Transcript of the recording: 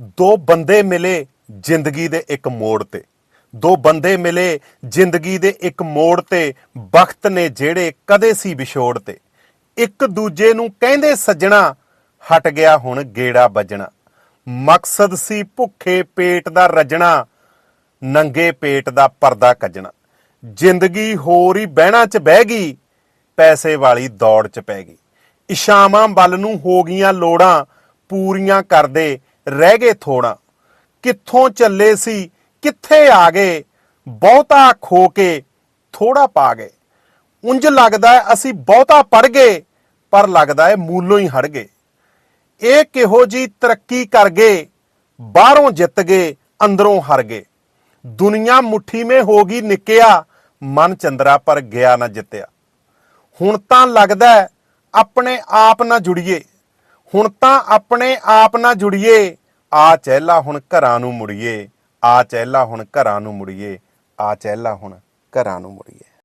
ਦੋ ਬੰਦੇ ਮਿਲੇ ਜ਼ਿੰਦਗੀ ਦੇ ਇੱਕ ਮੋੜ ਤੇ। ਦੋ ਬੰਦੇ ਮਿਲੇ ਜ਼ਿੰਦਗੀ ਦੇ ਇੱਕ ਮੋੜ ਤੇ, ਵਕਤ ਨੇ ਜਿਹੜੇ ਕਦੇ ਸੀ ਵਿਛੋੜ ਤੇ। ਇੱਕ ਦੂਜੇ ਨੂੰ ਕਹਿੰਦੇ ਸੱਜਣਾ, ਹਟ ਗਿਆ ਹੁਣ ਗੇੜਾ ਵੱਜਣਾ। ਮਕਸਦ ਸੀ ਭੁੱਖੇ ਪੇਟ ਦਾ ਰੱਜਣਾ, ਨੰਗੇ ਪੇਟ ਦਾ ਪਰਦਾ ਕੱਜਣਾ। ਜ਼ਿੰਦਗੀ ਹੋਰ ਹੀ ਬਹਿਣਾ ਚ ਬਹਿ ਗਈ, ਪੈਸੇ ਵਾਲੀ ਦੌੜ ਚ ਪੈ ਗਈ। ਇਸ਼ਾਵਾਂ ਵੱਲ ਨੂੰ ਹੋ ਗਈਆਂ ਲੋੜਾਂ ਪੂਰੀਆਂ ਕਰਦੇ ਰਹਿ ਗਏ ਥੋੜਾ ਕਿੱਥੋਂ ਚੱਲੇ ਸੀ, ਕਿੱਥੇ ਆ ਗਏ, ਬਹੁਤਾ ਖੋ ਕੇ ਥੋੜਾ ਪਾ ਗਏ। ਉਂਝ ਲੱਗਦਾ ਅਸੀਂ ਬਹੁਤਾ ਪੜ ਗਏ, ਪਰ ਲੱਗਦਾ ਹੈ ਮੂਲੋਂ ਹੀ ਹੜ ਗਏ। ਇਹ ਕਿਹੋ ਜੀ ਤਰੱਕੀ ਕਰ ਗਏ, ਬਾਹਰੋਂ ਜਿੱਤ ਗਏ, ਅੰਦਰੋਂ ਹਾਰ ਗਏ। ਦੁਨੀਆ ਮੁਠੀ ਮੇ ਹੋ ਗਈ ਨਿੱਕਿਆ, ਮਨ ਚੰਦਰਾ ਪਰ ਗਿਆ ਨਾ ਜਿੱਤਿਆ। ਹੁਣ ਤਾਂ ਲੱਗਦਾ ਆਪਣੇ ਆਪ ਨਾਲ ਜੁੜੀਏ। ਹੁਣ ਤਾਂ ਆਪਣੇ ਆਪ ਨਾਲ ਜੁੜੀਏ। ਆ ਚਹਿਲਾ ਹੁਣ ਘਰਾਂ ਨੂੰ ਮੁੜੀਏ। ਆ ਚਹਿਲਾ ਹੁਣ ਘਰਾਂ ਨੂੰ ਮੁੜੀਏ। ਆ ਚਹਿਲਾ ਹੁਣ ਘਰਾਂ ਨੂੰ ਮੁੜੀਏ।